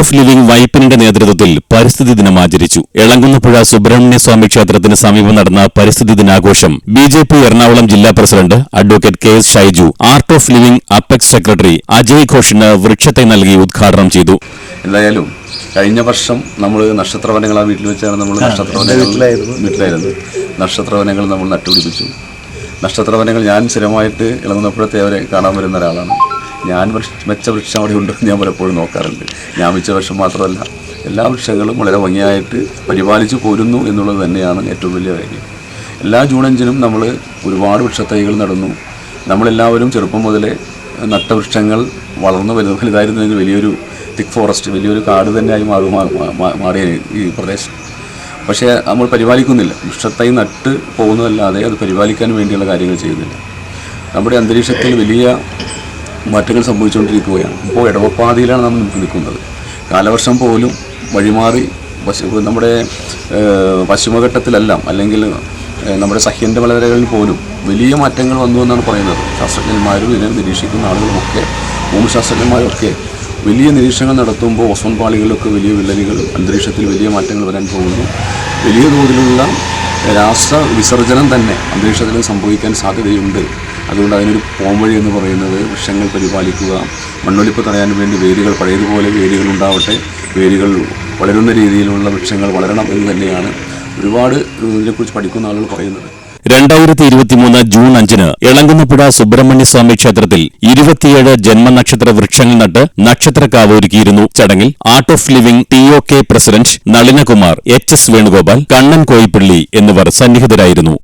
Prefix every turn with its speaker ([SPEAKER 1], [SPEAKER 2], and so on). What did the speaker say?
[SPEAKER 1] Of living വൈപ്പിനിന്റെ നേതൃത്വത്തിൽ പരിസ്ഥിതി ദിനം ആചരിച്ചു. എളങ്കുന്നപ്പുഴ സുബ്രഹ്മണ്യ സ്വാമി ക്ഷേത്രത്തിന് സമീപം നടന്ന പരിസ്ഥിതി ദിനാഘോഷം ബി ജെ പി എറണാകുളം ജില്ലാ president advocate K S Shaiju Art of Living apex secretary Ajay ഘോഷിന് വൃക്ഷത്തെ നൽകി ഉദ്ഘാടനം ചെയ്തു.
[SPEAKER 2] എന്തായാലും കഴിഞ്ഞ വർഷം നമ്മൾ നക്ഷത്രവനങ്ങൾ ആ വീട്ടിൽ വെച്ചാണ് നമ്മൾ നക്ഷത്രവനങ്ങൾ വീട്ടിലായിരുന്നു. നക്ഷത്രവനങ്ങൾ നമ്മൾ നട്ടുപിടിപ്പിച്ചു. നക്ഷത്രവനങ്ങൾ ഞാൻ സ്ഥിരമായിട്ട് ഇളങ്ങുന്നപ്പോഴത്തെ അവരെ കാണാൻ വരുന്ന ഒരാളാണ്. ഞാൻ വെച്ച വൃക്ഷം അവിടെ ഉണ്ടെന്ന് ഞാൻ പലപ്പോഴും നോക്കാറുണ്ട്. ഞാൻ വെച്ച വൃക്ഷം മാത്രമല്ല എല്ലാ വൃക്ഷങ്ങളും വളരെ ഭംഗിയായിട്ട് പരിപാലിച്ച് പോരുന്നു എന്നുള്ളത് തന്നെയാണ് ഏറ്റവും വലിയ കാര്യം. എല്ലാ ജൂൺ അഞ്ചിനും നമ്മൾ ഒരുപാട് വൃക്ഷത്തൈകൾ നടന്നു. നമ്മളെല്ലാവരും ചെറുപ്പം മുതലേ നട്ട വൃക്ഷങ്ങൾ വളർന്നു വലുത് വലുതായിരുന്നെങ്കിൽ വലിയൊരു തിക് ഫോറസ്റ്റ് വലിയൊരു കാട് തന്നെയായി മാറും മാറിയ ഈ പ്രദേശം. പക്ഷേ നമ്മൾ പരിപാലിക്കുന്നില്ല. വൃക്ഷത്തൈ നട്ട് പോകുന്നതല്ലാതെ അത് പരിപാലിക്കാൻ വേണ്ടിയുള്ള കാര്യങ്ങൾ ചെയ്യുന്നില്ല. നമ്മുടെ അന്തരീക്ഷത്തിൽ വലിയ മാറ്റങ്ങൾ സംഭവിച്ചുകൊണ്ടിരിക്കുകയാണ്. ഇപ്പോൾ ഇടവപ്പാതിയിലാണ് നമ്മൾ നിൽക്കുന്നത്. കാലവർഷം പോലും വഴിമാറി പശു നമ്മുടെ പശ്ചിമഘട്ടത്തിലെല്ലാം അല്ലെങ്കിൽ നമ്മുടെ സഹ്യന്റെ മലനിരകളിൽ പോലും വലിയ മാറ്റങ്ങൾ വന്നു എന്നാണ് പറയുന്നത്. ശാസ്ത്രജ്ഞന്മാരും ഇതിനെ നിരീക്ഷിക്കുന്ന ആളുകളുമൊക്കെ ഭൂമിശാസ്ത്രജ്ഞന്മാരൊക്കെ വലിയ നിരീക്ഷണങ്ങൾ നടത്തുമ്പോൾ ഓസോൺ പാളികളിലൊക്കെ വലിയ വിള്ളലുകൾ അന്തരീക്ഷത്തിൽ വലിയ മാറ്റങ്ങൾ വരാൻ പോകുന്നു. വലിയ തോതിലുള്ള രാസ വിസർജനം തന്നെ അന്തരീക്ഷത്തിൽ സംഭവിക്കാൻ സാധ്യതയുണ്ട്. അതുകൊണ്ട് അതിനൊരു പോംവഴി എന്ന് പറയുന്നത് വൃക്ഷങ്ങൾ പരിപാലിക്കുക മണ്ണൊലിപ്പ് തടയാൻ വേണ്ടി വേരുകൾ പഴയതുപോലെ വേരുകൾ ഉണ്ടാവട്ടെ. വേരുകൾ വളരുന്ന രീതിയിലുള്ള വൃക്ഷങ്ങൾ വളരണം എന്ന് തന്നെയാണ് ഒരുപാട് ഇതിനെക്കുറിച്ച് പഠിക്കുന്ന ആളുകൾ പറയുന്നത്.
[SPEAKER 1] രണ്ടായിരത്തി ഇരുപത്തിമൂന്ന് ജൂൺ അഞ്ചിന് എളങ്കുന്നപ്പുഴ സുബ്രഹ്മണ്യസ്വാമി ക്ഷേത്രത്തിൽ ഇരുപത്തിയേഴ് ജന്മനക്ഷത്ര വൃക്ഷങ്ങൾ നട്ട് നക്ഷത്രക്കാവ് ഒരുക്കിയിരുന്നു ചടങ്ങിൽ. Art of Living T O K president Nalinakumar H S Venugopal Kannan Koippally എന്നിവർ സന്നിഹിതരായിരുന്നു.